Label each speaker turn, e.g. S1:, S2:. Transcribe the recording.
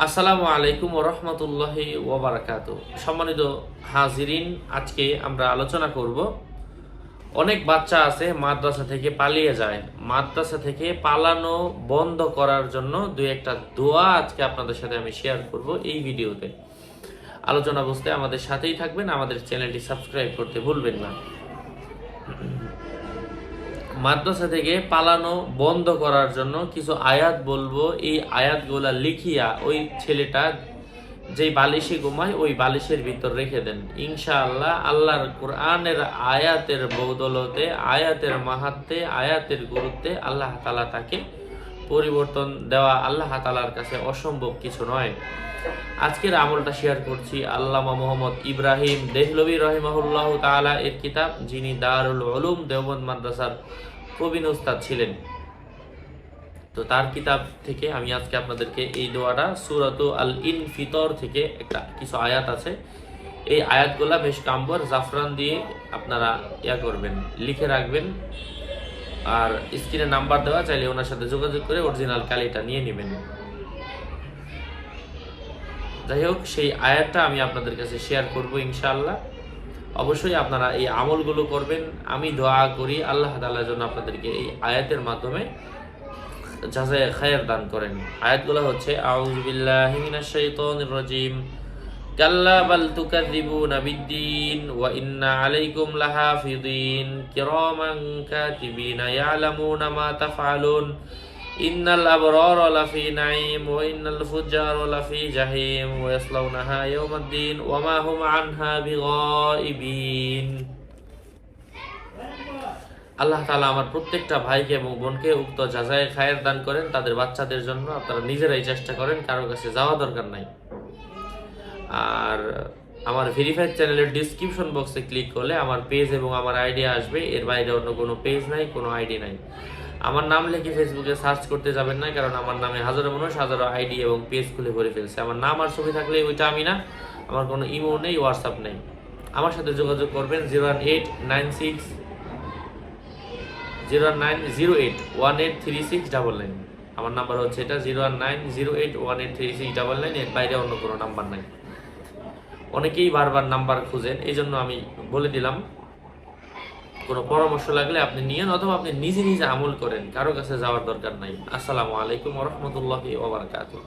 S1: আসসালামু আলাইকুম ওরহমতুল্লাহ ওবরাকাত সম্মানিত হাজিরিন, আজকে আমরা আলোচনা করব, অনেক বাচ্চা আছে মাদ্রাসা থেকে পালিয়ে যায়। মাদ্রাসা থেকে পালানো বন্ধ করার জন্য দুই একটা দোয়া আজকে আপনাদের সাথে আমি শেয়ার করব এই ভিডিওতে। আলোচনা বুঝতে আমাদের সাথেই থাকবেন, আমাদের চ্যানেলটি সাবস্ক্রাইব করতে ভুলবেন না। মাদ্রাসা থেকে পালানো বন্ধ করার জন্য কিছু আয়াত বলব। এই আয়াতগুলা লিখিয়া ওই ছেলেটা যেই বালিশে ঘুমায়, ওই বালিশের ভিতর রেখে দেন। ইনশাআল্লাহ আল্লাহর কোরআনের আয়াতের বৌদলতে, আয়াতের মাহাত্মে, আয়াতের গুরুত্বে আল্লাহ তালা তাকে পরিবর্তন দেওয়া আল্লাহ তালার কাছে অসম্ভব কিছু নয়। আজকের আমলটা শেয়ার করছি আল্লামা মোহাম্মদ ইব্রাহিম দেহলবী রহিমাহুল্লাহ তাআলা এর কিতাব, যিনি দারুল উলুম দেওবন্দ মাদ্রাসার প্রবীণ উস্তাদ ছিলেন। তো তার কিতাব থেকে আমি আজকে আপনাদেরকে এই দোয়াটা, সুরত আল ইন ফিতর থেকে একটা কিছু আয়াত আছে। এই আয়াতগুলা বেশ কাম্বর, জাফরান দিয়ে আপনারা ইয়া করবেন, লিখে রাখবেন। আর স্ক্রিনে নাম্বার দেওয়া, চাইলে ওনার সাথে যোগাযোগ করে অরিজিনাল কালিটা নিয়ে নেবেন। যাই হোক, সেই আয়াতটা আমি আপনাদের কাছে শেয়ার করব ইনশাআল্লাহ। অবশ্যই আপনারা এই আমলগুলো করবেন। আমি দোয়া করি আল্লাহ তাআলার জন্য আপনাদেরকে এই আয়াতের মাধ্যমে যাচাই খায়ের দান করেন। আয়াতগুলো হচ্ছে, আউযু বিল্লাহি মিনাশ রাজিম। কাল্লা বাল তুকাযিবুনা বিদ্দিন ওয়া ইন্না আলাইকুম লাহাফিযিন। কিরামান কাতিবিনা ইয়ালামুনা মা তাফআলুন। ইন্নাল আবরার লাফি নাঈম ওয়া ইন্নাল ফুজ্জার লাফি জাহিম ওয়া ইয়াসলাউনাহা ইয়াওমাদ্দিন ওয়া মা হুম আনহা বিগাইবিন আল্লাহ তাআলা আমার প্রত্যেকটা ভাইকে এবং বোনকে উক্ত যাচাই খায়ের দান করেন। তাদের বাচ্চাদের জন্য আপনারা নিজেরাই চেষ্টা করেন, কারও কাছে যাওয়া দরকার নাই। আর আমার ভেরিফাইড চ্যানেলের ডিসক্রিপশন বক্সে ক্লিক করলে আমার পেজ এবং আমার আইডি আসবে। এর বাইরে অন্য কোনো পেজ নাই, কোনো আইডি নাই। আমার নাম লিখে ফেসবুকে সার্চ করতে যাবেন না, কারণ আমার নামে হাজারো মানুষ হাজারো আইডি এবং পেজ খুলে ভরে ফেলছে। আমার নাম আর ছবি থাকলে ওইটা আমি না, আমার কোনো ইমো নেই হোয়াটসঅ্যাপ নেই। আমার সাথে যোগাযোগ করবেন zero one eight nine six zero one nine zero eight one eight three six double nine আমার নাম্বার হচ্ছে এটা zero one nine zero eight one eight three six double nine এর বাইরে অন্য কোনো নাম্বার নাই। অনেকেই বারবার নাম্বার খুঁজেন এই জন্য আমি বলে দিলাম, কোনো পরামর্শ লাগলে আপনি নিয়েন অথবা আপনি নিজে নিজে আমল করেন, কারও কাছে যাওয়ার দরকার নাই। আসসালামু আলাইকুম রহমতুল্লাহ ওবরাকাতুহ